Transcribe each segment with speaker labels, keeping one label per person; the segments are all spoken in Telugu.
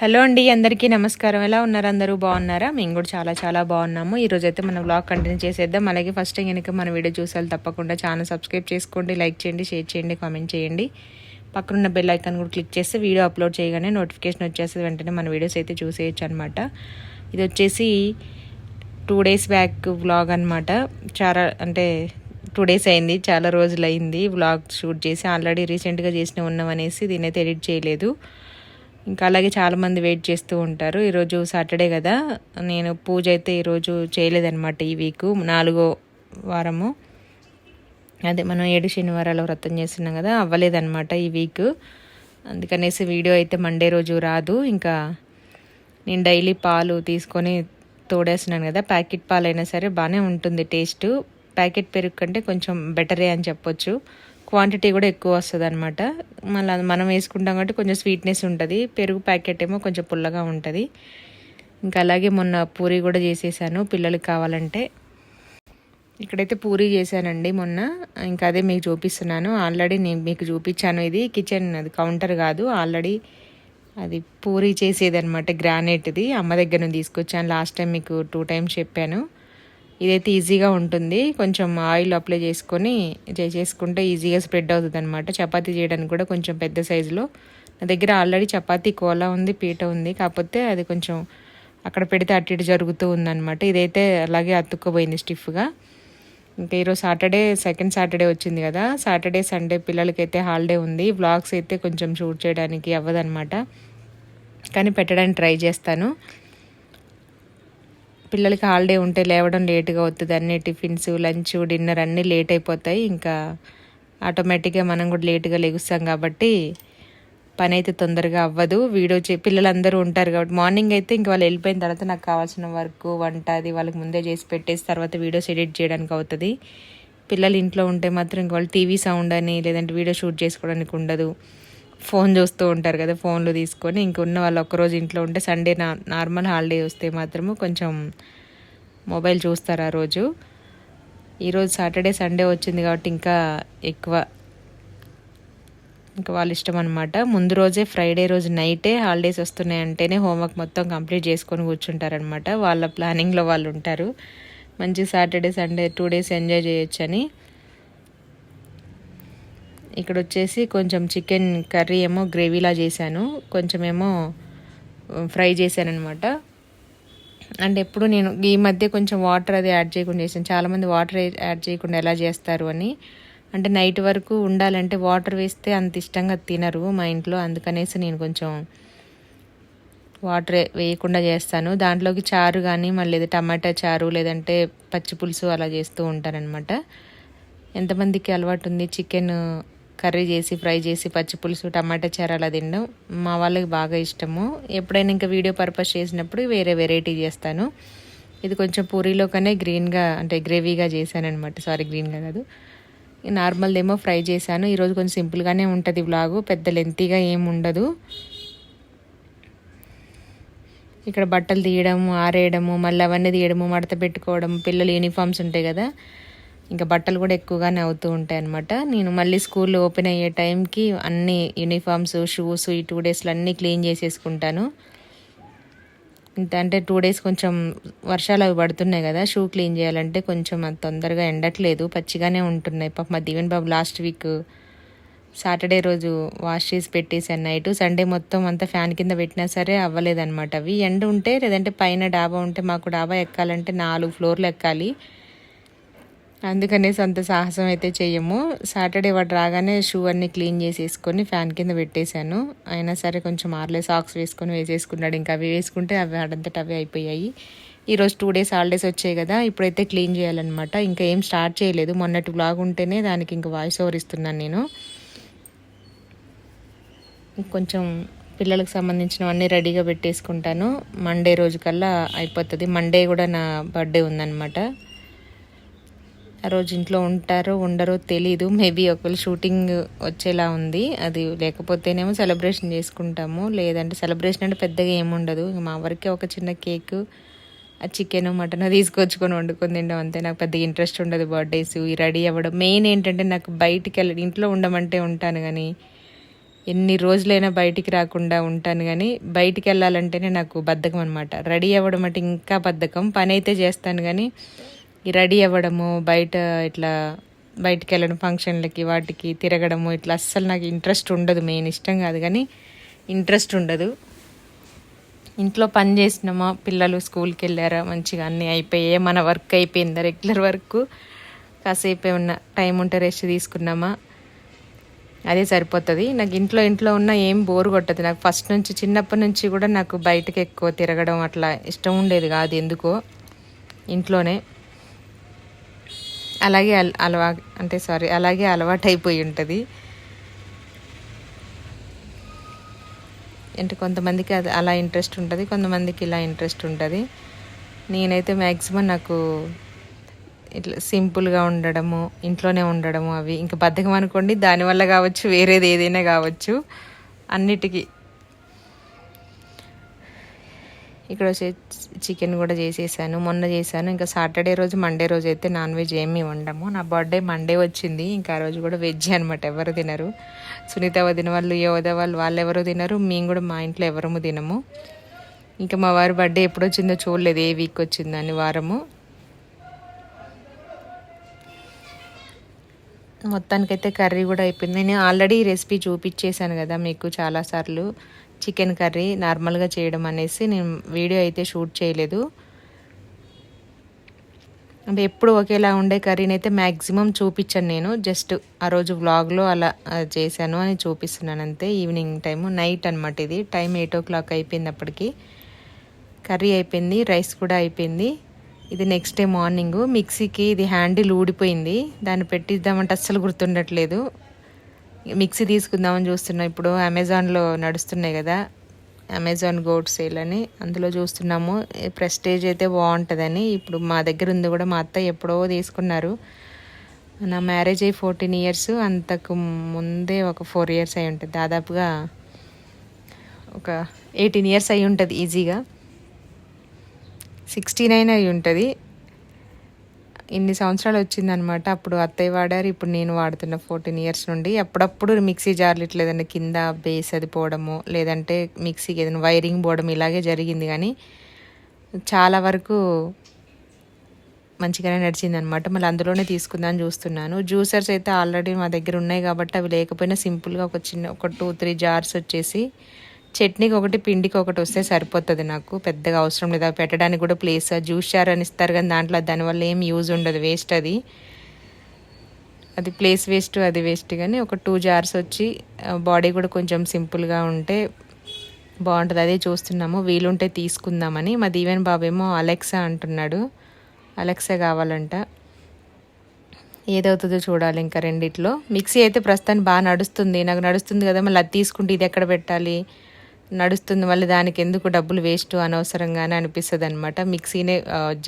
Speaker 1: హలో అండి అందరికీ నమస్కారం. ఎలా ఉన్నారు అందరూ? బాగున్నారా? మేము కూడా చాలా చాలా బాగున్నాము. ఈరోజు అయితే మన బ్లాగ్ కంటిన్యూ చేసేద్దాం. అలాగే ఫస్ట్ కనుక మన వీడియో చూసాలి తప్పకుండా ఛానల్ సబ్స్క్రైబ్ చేసుకోండి లైక్ చేయండి షేర్ చేయండి కామెంట్ చేయండి. పక్కనున్న బెల్ ఐకాన్ కూడా క్లిక్ చేస్తే వీడియో అప్లోడ్ చేయగానే నోటిఫికేషన్ వచ్చేస్తుంది. వెంటనే మన వీడియోస్ అయితే చూసేయచ్చు అనమాట ఇది వచ్చేసి టూ డేస్ బ్యాక్ వ్లాగ్ అనమాట చాలా అంటే టూ డేస్ అయింది. చాలా రోజులు అయింది వ్లాగ్ షూట్ చేసి ఆల్రెడీ రీసెంట్గా చేసిన ఉన్నామనేసి దీని అయితే ఎడిట్ చేయలేదు. ఇంకా అలాగే చాలామంది వెయిట్ చేస్తూ ఉంటారు. ఈరోజు సాటర్డే కదా. నేను పూజ అయితే ఈరోజు చేయలేదన్నమాట ఈ వీక్ నాలుగో వారము. అదే మనం ఏడు శనివారాలు వ్రతం చేస్తున్నాం కదా అవ్వలేదన్నమాట ఈ వీక్ అందుకనేసి వీడియో అయితే మండే రోజు రాదు. ఇంకా నేను డైలీ పాలు తీసుకొని తోడేస్తున్నాను కదా. ప్యాకెట్ పాలు అయినా సరే బాగానే ఉంటుంది టేస్ట్. ప్యాకెట్ పెరుగు కంటే కొంచెం బెటరే అని చెప్పొచ్చు. క్వాంటిటీ కూడా ఎక్కువ వస్తుంది అనమాట మళ్ళీ మనం వేసుకుంటాం కాబట్టి కొంచెం స్వీట్నెస్ ఉంటుంది. పెరుగు ప్యాకెట్ ఏమో కొంచెం పుల్లగా ఉంటుంది. ఇంకా అలాగే మొన్న పూరీ కూడా చేసేసాను. పిల్లలకి కావాలంటే. ఇక్కడైతే పూరీ చేశానండి మొన్న. ఇంకా అదే మీకు చూపిస్తున్నాను. ఆల్రెడీ నేను మీకు చూపించాను ఇది. కిచెన్ అది కౌంటర్ కాదు. ఆల్రెడీ అది పూరీ చేసేది అనమాట గ్రానైట్ది. అమ్మ దగ్గర నుంచి తీసుకొచ్చాను. లాస్ట్ టైం మీకు టూ టైమ్స్ చెప్పాను. ఇదైతే ఈజీగా ఉంటుంది. కొంచెం ఆయిల్ అప్లై చేసుకొని చేసుకుంటే ఈజీగా స్ప్రెడ్ అవుతుంది అనమాట చపాతీ చేయడానికి కూడా కొంచెం పెద్ద సైజులో. నా దగ్గర ఆల్రెడీ చపాతీ కోలా ఉంది పీట ఉంది. కాకపోతే అది కొంచెం అక్కడ పెడితే అటు ఇటు జరుగుతూ ఉందన్నమాట. ఇదైతే అలాగే అతుక్కుపోయింది స్టిఫ్గా. ఇంకా ఈరోజు సాటర్డే సెకండ్ సాటర్డే వచ్చింది కదా. సాటర్డే సండే పిల్లలకైతే హాలిడే ఉంది. వ్లాగ్స్ అయితే కొంచెం షూట్ చేయడానికి అవ్వదన్నమాట. కానీ పెట్టడానికి ట్రై చేస్తాను. పిల్లలకి హాలిడే ఉంటే లేవడం లేట్గా అవుతుంది. అన్ని టిఫిన్స్ లంచ్ డిన్నర్ అన్నీ లేట్ అయిపోతాయి. ఇంకా ఆటోమేటిక్గా మనం కూడా లేట్గా లెగుస్తాం కాబట్టి పని అయితే తొందరగా అవ్వదు. వీడియో చే పిల్లలందరూ ఉంటారు కాబట్టి మార్నింగ్ అయితే ఇంక వాళ్ళు వెళ్ళిపోయిన తర్వాత నాకు కావాల్సిన వర్క్ వంట అది వాళ్ళకి ముందే చేసి పెట్టేసి తర్వాత వీడియోస్ ఎడిట్ చేయడానికి అవుతుంది. పిల్లలు ఇంట్లో ఉంటే మాత్రం ఇంక వాళ్ళు టీవీ సౌండ్ అని లేదంటే వీడియో షూట్ చేసుకోవడానికి ఉండదు. ఫోన్ చూస్తూ ఉంటారు కదా ఫోన్లు తీసుకొని ఇంకున్న వాళ్ళు ఒక్కరోజు ఇంట్లో ఉంటే సండే నా నార్మల్ హాలిడే వస్తే మాత్రము కొంచెం మొబైల్ చూస్తారు ఆ రోజు. ఈరోజు సాటర్డే సండే వచ్చింది కాబట్టి ఇంకా ఎక్కువ ఇంకా వాళ్ళ ఇష్టం అనమాట ముందు రోజే ఫ్రైడే రోజు నైటే హాలిడేస్ వస్తున్నాయి అంటేనే హోంవర్క్ మొత్తం కంప్లీట్ చేసుకొని కూర్చుంటారనమాట వాళ్ళ ప్లానింగ్లో వాళ్ళు ఉంటారు. మంచి Saturday Sunday two days enjoy చేయొచ్చని. ఇక్కడ వచ్చేసి కొంచెం చికెన్ కర్రీ ఏమో గ్రేవీలా చేశాను. కొంచెం ఏమో ఫ్రై చేశాను అనమాట అంటే ఎప్పుడు నేను ఈ మధ్య కొంచెం వాటర్ అది యాడ్ చేయకుండా చేశాను. చాలామంది వాటర్ యాడ్ చేయకుండా ఎలా చేస్తారు అని. అంటే నైట్ వరకు ఉండాలంటే వాటర్ వేస్తే అంత ఇష్టంగా తినరు మా ఇంట్లో. అందుకనేసి నేను కొంచెం వాటర్ వేయకుండా చేస్తాను. దాంట్లోకి చారు కానీ మళ్ళీ టమాటా చారు లేదంటే పచ్చి పులుసు అలా చేస్తూ ఉంటానన్నమాట. ఎంతమందికి అలవాటు ఉంది చికెన్ కర్రీ చేసి ఫ్రై చేసి పచ్చి పులుసు టమాటా చారు అలా తినడం మా వాళ్ళకి బాగా ఇష్టము. ఎప్పుడైనా ఇంకా వీడియో పర్పస్ చేసినప్పుడు వేరే వెరైటీ చేస్తాను. ఇది కొంచెం పూరీలో కనే గ్రీన్గా అంటే గ్రేవీగా చేశాను అనమాట సారీ గ్రీన్గా కాదు. నార్మల్ ఏమో ఫ్రై చేశాను. ఈరోజు కొంచెం సింపుల్గానే ఉంటుంది బ్లాగు పెద్ద లెంతీగా ఏం ఉండదు. ఇక్కడ బట్టలు తీయడము ఆరేయడము మళ్ళీ అవన్నీ తీయడము మడత పెట్టుకోవడం పిల్లలు యూనిఫామ్స్ ఉంటాయి కదా. ఇంకా బట్టలు కూడా ఎక్కువగానే అవుతూ ఉంటాయి అనమాట నేను మళ్ళీ స్కూల్ ఓపెన్ అయ్యే టైంకి అన్ని యూనిఫామ్స్ షూస్ ఈ టూ డేస్లో అన్నీ క్లీన్ చేసేసుకుంటాను. ఇంత అంటే టూ డేస్ కొంచెం వర్షాలు అవి పడుతున్నాయి కదా షూ క్లీన్ చేయాలంటే కొంచెం అది తొందరగా ఎండట్లేదు పచ్చిగానే ఉంటున్నాయి. పాప మా దీవెన్ బాబు లాస్ట్ వీక్ సాటర్డే రోజు వాష్ చేసి పెట్టేసాను నైట్. సండే మొత్తం అంతా ఫ్యాన్ కింద పెట్టినా సరే అవ్వలేదన్నమాట అవి. ఎండ ఉంటే లేదంటే పైన డాబా ఉంటే మాకు డాబా ఎక్కాలంటే నాలుగు ఫ్లోర్లు ఎక్కాలి. అందుకనేసి అంత సాహసం అయితే చేయము సాటర్డే వాడు రాగానే షూ అన్నీ క్లీన్ చేసేసుకొని ఫ్యాన్ కింద పెట్టేశాను. అయినా సరే కొంచెం ఆర్లే సాక్స్ వేసుకొని వేసేసుకున్నాడు. ఇంకా అవి వేసుకుంటే అవి ఆడంతట అవి అయిపోయాయి. ఈరోజు టూ డేస్ హాలిడేస్ వచ్చాయి కదా ఇప్పుడైతే క్లీన్ చేయాలన్నమాట. ఇంకా ఏం స్టార్ట్ చేయలేదు. మొన్నటి బ్లాగ్ ఉంటేనే దానికి ఇంకా వాయిస్ ఓవర్ ఇస్తున్నాను నేను. కొంచెం పిల్లలకు సంబంధించినవన్నీ రెడీగా పెట్టేసుకుంటాను. మండే రోజు కల్లా అయిపోతుంది. మండే కూడా నా బర్త్డే ఉందన్నమాట. ఆ రోజు ఇంట్లో ఉంటారో ఉండరో తెలీదు. మేబీ ఒకవేళ షూటింగ్ వచ్చేలా ఉంది. అది లేకపోతేనేమో సెలబ్రేషన్ చేసుకుంటాము. లేదంటే సెలబ్రేషన్ అంటే పెద్దగా ఏముండదు మా వరకే ఒక చిన్న కేక్ ఆ చికెన్ మటన్ తీసుకొచ్చుకొని వండుకొని తినడం అంతే. నాకు పెద్ద ఇంట్రెస్ట్ ఉండదు బర్త్డేస్. రెడీ అవ్వడం మెయిన్ ఏంటంటే నాకు బయటికి వెళ్ళి ఇంట్లో ఉండమంటే ఉంటాను కానీ ఎన్ని రోజులైనా బయటికి రాకుండా ఉంటాను కానీ బయటికి వెళ్ళాలంటేనే నాకు బద్ధకం అనమాట రెడీ అవ్వడం అంటే ఇంకా బద్ధకం. పని అయితే చేస్తాను కానీ ఈ రెడీ అవ్వడము బయట ఇట్లా బయటికి వెళ్ళడం ఫంక్షన్లకి వాటికి తిరగడము ఇట్లా అస్సలు నాకు ఇంట్రెస్ట్ ఉండదు మెయిన్ ఇష్టం కాదు కానీ ఇంట్రెస్ట్ ఉండదు. ఇంట్లో పని చేసినామా పిల్లలు స్కూల్కి వెళ్ళారా మంచిగా అన్నీ అయిపోయాయి మన వర్క్ అయిపోయిందా రెగ్యులర్ వర్క్? కాసేపు ఉన్న టైం ఉంటే రెస్ట్ తీసుకున్నామా? అదే సరిపోతుంది. నాకు ఇంట్లో ఇంట్లో ఉన్న ఏం బోర్ కొట్టదు. నాకు ఫస్ట్ నుంచి చిన్నప్పటి నుంచి కూడా నాకు బయటకు ఎక్కువ తిరగడం అట్లా ఇష్టం ఉండేది కాదు ఎందుకో ఇంట్లోనే. అలాగే అలవా అంటే సారీ అలాగే అలవాటు అయిపోయి ఉంటుంది. అంటే కొంతమందికి అది అలా ఇంట్రెస్ట్ ఉంటుంది కొంతమందికి ఇలా ఇంట్రెస్ట్ ఉంటుంది. నేనైతే మ్యాక్సిమం నాకు ఇట్లా సింపుల్గా ఉండడము ఇంట్లోనే ఉండడము అవి. ఇంకా బద్ధకం అనుకోండి దానివల్ల కావచ్చు వేరేది ఏదైనా కావచ్చు. అన్నిటికీ ఇక్కడ వచ్చే చికెన్ కూడా చేసేసాను. మొన్న చేశాను. ఇంకా సాటర్డే రోజు మండే రోజు అయితే నాన్ వెజ్ ఏమీ వండము. నా బర్త్డే మండే వచ్చింది. ఇంకా ఆ రోజు కూడా వెజ్ అనమాట ఎవరు తినరు. సునీత వదిన వాళ్ళు యోధ వాళ్ళు వాళ్ళు ఎవరు తినరు. మేము కూడా మా ఇంట్లో ఎవరము తినము. ఇంకా మా వారి బర్త్డే ఎప్పుడు వచ్చిందో చూడలేదు. ఏ వీక్ వచ్చిందని వారము. మొత్తానికైతే కర్రీ కూడా అయిపోయింది. నేను ఆల్రెడీ రెసిపీ చూపించేశాను కదా మీకు చాలాసార్లు. చికెన్ కర్రీ నార్మల్గా చేయడం అనేసి నేను వీడియో అయితే షూట్ చేయలేదు. అంటే ఎప్పుడు ఒకేలా ఉండే కర్రీని అయితే మ్యాక్సిమం చూపించాను నేను. జస్ట్ ఆ రోజు వ్లాగ్లో అలా చేశాను అని చూపిస్తున్నాను అంతే. ఈవినింగ్ టైము నైట్ అనమాట ఇది. టైం ఎయిట్ ఓ క్లాక్ అయిపోయింది అప్పటికి కర్రీ అయిపోయింది రైస్ కూడా అయిపోయింది. ఇది నెక్స్ట్ డే మార్నింగ్. మిక్సీకి ఇది హ్యాండిల్ ఊడిపోయింది. దాన్ని పెట్టిద్దామంటే అస్సలు గుర్తుండట్లేదు. మిక్సీ తీసుకుందామని చూస్తున్నా. ఇప్పుడు అమెజాన్లో నడుస్తున్నాయి కదా అమెజాన్ గోడ్ సేల్ అని. అందులో చూస్తున్నాము. ప్రెస్టేజ్ అయితే బాగుంటుందని. ఇప్పుడు మా దగ్గర ఉంది కూడా మా అత్త ఎప్పుడో తీసుకున్నారు. నా మ్యారేజ్ అయ్యి ఫోర్టీన్ ఇయర్స్ అంతకు ముందే ఒక ఫోర్ ఇయర్స్ అయి ఉంటుంది. దాదాపుగా ఒక ఎయిటీన్ ఇయర్స్ అయి ఉంటుంది ఈజీగా. సిక్స్టీ నైన్ అయి ఉంటుంది. ఇన్ని సంవత్సరాలు వచ్చిందనమాట. అప్పుడు అత్తయ్య వాడారు. ఇప్పుడు నేను వాడుతున్న ఫోర్టీన్ ఇయర్స్ నుండి అప్పుడప్పుడు మిక్సీ జార్లు ఇట్లా ఏదైనా కింద బేస్ అది పోవడము లేదంటే మిక్సీకి ఏదైనా వైరింగ్ పోవడం ఇలాగే జరిగింది. కానీ చాలా వరకు మంచిగానే నడిచింది అనమాట మళ్ళీ అందులోనే తీసుకుందామని చూస్తున్నాను. జ్యూసర్స్ అయితే ఆల్రెడీ మా దగ్గర ఉన్నాయి కాబట్టి అవి లేకపోయినా సింపుల్గా ఒక చిన్న ఒక టూ త్రీ జార్స్ వచ్చేసి చట్నీకి ఒకటి పిండికి ఒకటి వస్తే సరిపోతుంది నాకు. పెద్దగా అవసరం లేదు. అవి పెట్టడానికి కూడా ప్లేస్ జ్యూస్ జార్ అని ఇస్తారు కానీ దాంట్లో దానివల్ల ఏం యూజ్ ఉండదు. వేస్ట్ అది. అది ప్లేస్ వేస్ట్ అది వేస్ట్ కానీ ఒక టూ జార్స్ వచ్చి బాడీ కూడా కొంచెం సింపుల్గా ఉంటే బాగుంటుంది. అదే చూస్తున్నాము. వీలుంటే తీసుకుందామని. మా దీవెన్ బాబేమో అలెక్సా అంటున్నాడు. అలెక్సా కావాలంట. ఏదవుతుందో చూడాలి ఇంకా రెండిట్లో. మిక్సీ అయితే ప్రస్తుతానికి బాగా నడుస్తుంది. నాకు నడుస్తుంది కదా. మళ్ళీ అది తీసుకుంటే ఇది ఎక్కడ పెట్టాలి? నడుస్తుంది. మళ్ళీ దానికి ఎందుకు డబ్బులు వేస్ట్ అనవసరంగానే అనిపిస్తుంది అనమాట మిక్సీనే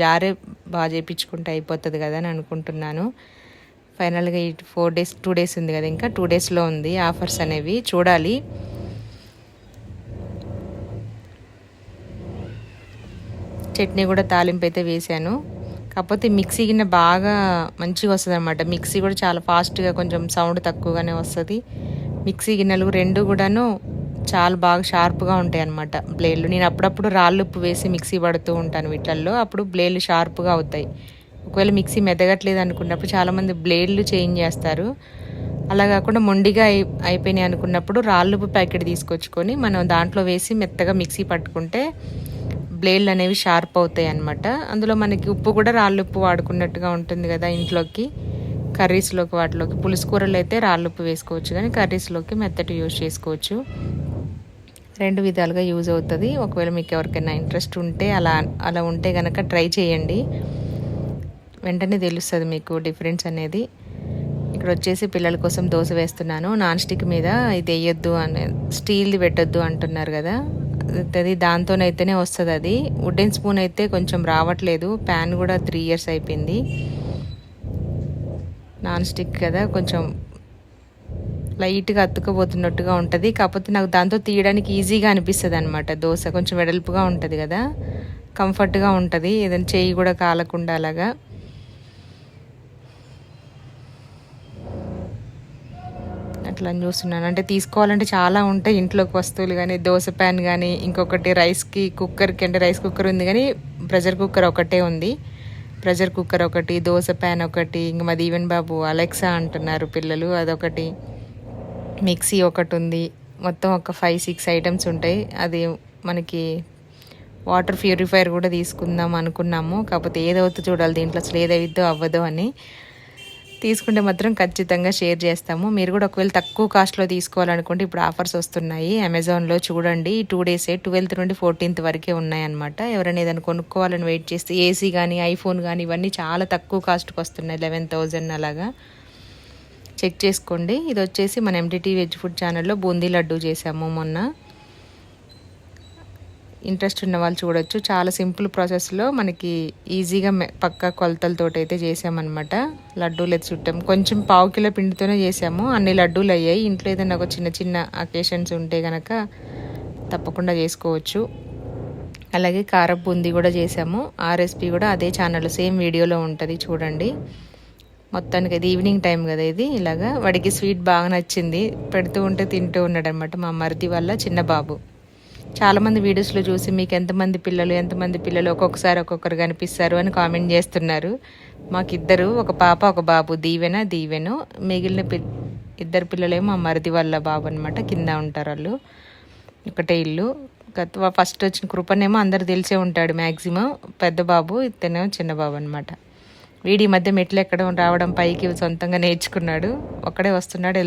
Speaker 1: జారే బాగా చేయించుకుంటే అయిపోతుంది కదా అని అనుకుంటున్నాను. ఫైనల్గా ఈ ఫోర్ డేస్ టూ డేస్ ఉంది కదా ఇంకా. టూ డేస్లో ఉంది ఆఫర్స్ అనేవి. చూడాలి. చట్నీ కూడా తాలింపు అయితే వేసాను కాకపోతే మిక్సీ గిన్నె బాగా మంచిగా వస్తుంది అనమాట మిక్సీ కూడా చాలా ఫాస్ట్గా కొంచెం సౌండ్ తక్కువగానే వస్తుంది. మిక్సీ గిన్నెలు రెండు కూడాను చాలా బాగా షార్ప్గా ఉంటాయి అనమాట బ్లేడ్లు. నేను అప్పుడప్పుడు రాళ్ళు ఉప్పు వేసి మిక్సీ పడుతూ ఉంటాను వీటిల్లో. అప్పుడు బ్లేడ్లు షార్ప్గా అవుతాయి. ఒకవేళ మిక్సీ మెదగట్లేదు అనుకున్నప్పుడు చాలామంది బ్లేడ్లు చేంజ్ చేస్తారు. అలా కాకుండా మొండిగా అయి అయిపోయినాయి అనుకున్నప్పుడు రాళ్ళుపు ప్యాకెట్ తీసుకొచ్చుకొని మనం దాంట్లో వేసి మెత్తగా మిక్సీ పట్టుకుంటే బ్లేడ్లు అనేవి షార్ప్ అవుతాయి అన్నమాట. అందులో మనకి ఉప్పు కూడా రాళ్ళు ఉప్పు వాడుకున్నట్టుగా ఉంటుంది కదా ఇంట్లోకి. కర్రీస్లోకి వాటిలోకి. పులుసు కూరలు అయితే రాళ్ళుప్పు వేసుకోవచ్చు కానీ కర్రీస్లోకి మెత్తటి యూజ్ చేసుకోవచ్చు. రెండు విధాలుగా యూజ్ అవుతుంది. ఒకవేళ మీకు ఎవరికైనా ఇంట్రెస్ట్ ఉంటే అలా అలా ఉంటే కనుక ట్రై చేయండి. వెంటనే తెలుస్తుంది మీకు డిఫరెన్స్ అనేది. ఇక్కడ వచ్చేసి పిల్లల కోసం దోశ వేస్తున్నాను. నాన్ స్టిక్ మీద ఇది వేయొద్దు అని స్టీల్ది పెట్టొద్దు అంటున్నారు కదా. అది దాంతోనైతేనే వస్తుంది అది. వుడెన్ స్పూన్ అయితే కొంచెం రావట్లేదు. ప్యాన్ కూడా త్రీ ఇయర్స్ అయిపోయింది. నాన్ స్టిక్ కదా కొంచెం లైట్గా అతుక్కుపోతున్నట్టుగా ఉంటుంది. కాకపోతే నాకు దాంతో తీయడానికి ఈజీగా అనిపిస్తుంది అనమాట దోశ కొంచెం వెడల్పుగా ఉంటుంది కదా. కంఫర్ట్గా ఉంటుంది. ఏదైనా చేయి కూడా కాలకుండా అలాగా. అట్లా అని చూస్తున్నాను. అంటే తీసుకోవాలంటే చాలా ఉంటాయి ఇంట్లోకి వస్తువులు కానీ దోశ ప్యాన్ కానీ ఇంకొకటి రైస్కి కుక్కర్కి అంటే రైస్ కుక్కర్ ఉంది కానీ ప్రెషర్ కుక్కర్ ఒకటే ఉంది. ప్రెషర్ కుక్కర్ ఒకటి దోశ ప్యాన్ ఒకటి ఇంక మా దీవెన్ బాబు అలెక్సా అంటున్నారు పిల్లలు అదొకటి. మిక్సీ ఒకటి ఉంది మొత్తం ఒక ఫైవ్ సిక్స్ ఐటమ్స్ ఉంటాయి. అది మనకి వాటర్ ప్యూరిఫైయర్ కూడా తీసుకుందాం అనుకున్నాము. కాకపోతే ఏదవుతుందో చూడాలి. దీంట్లో అసలు ఏదవుద్దో అవ్వదో అని తీసుకుంటే మాత్రం ఖచ్చితంగా షేర్ చేస్తాము. మీరు కూడా ఒకవేళ తక్కువ కాస్ట్లో తీసుకోవాలనుకుంటే ఇప్పుడు ఆఫర్స్ వస్తున్నాయి. అమెజాన్లో చూడండి. టూ డేసే ట్వెల్త్ నుండి ఫోర్టీన్త్ వరకే ఉన్నాయన్నమాట. ఎవరైనా ఏదైనా కొనుక్కోవాలని వెయిట్ చేస్తే ఏసీ కానీ ఐఫోన్ కానీ ఇవన్నీ చాలా తక్కువ కాస్ట్కి వస్తున్నాయి. లెవెన్ థౌజండ్ అలాగా. చెక్ చేసుకోండి. ఇది వచ్చేసి మన ఎంటీటీ వెజ్ ఫుడ్ ఛానల్లో బూందీ లడ్డు చేసాము మొన్న. ఇంట్రెస్ట్ ఉన్న వాళ్ళు చూడొచ్చు. చాలా సింపుల్ ప్రాసెస్లో మనకి ఈజీగా పక్క పక్కా కొలతలతో అయితే చేసామన్నమాట. లడ్డూలు అయితే చుట్టాము కొంచెం పావు కిలో పిండితోనే చేసాము. అన్ని లడ్డూలు అయ్యాయి. ఇంట్లో ఏదైనా ఒక చిన్న చిన్న అకేషన్స్ ఉంటే కనుక తప్పకుండా చేసుకోవచ్చు. అలాగే కారపు బూందీ కూడా చేసాము. ఆ రెసిపీ కూడా అదే ఛానల్ సేమ్ వీడియోలో ఉంటుంది. చూడండి. మొత్తానికి అది ఈవినింగ్ టైం కదా ఇది. ఇలాగా వాడికి స్వీట్ బాగా నచ్చింది. పెడుతూ ఉంటే తింటూ ఉన్నాడు అనమాట మా మరిది వల్ల చిన్న బాబు. చాలామంది వీడియోస్లో చూసి మీకు ఎంతమంది పిల్లలు ఎంతమంది పిల్లలు ఒక్కొక్కసారి ఒక్కొక్కరు కనిపిస్తారు అని కామెంట్ చేస్తున్నారు. మాకిద్దరు ఒక పాప ఒక బాబు దీవెన దీవెను మిగిలిన పి ఇద్దరు పిల్లలేమో మా మరిది వాళ్ళ బాబు అనమాట కింద ఉంటారు వాళ్ళు. ఒకటే ఇల్లు. గత ఫస్ట్ వచ్చిన కృపనేమో అందరు తెలిసే ఉంటాడు మ్యాక్సిమం పెద్ద బాబు ఇతనేమో చిన్న బాబు అనమాట వీడి మధ్య మెట్లు ఎక్కడం రావడం పైకి సొంతంగా నేర్చుకున్నాడు. ఒక్కడే వస్తున్నాడు.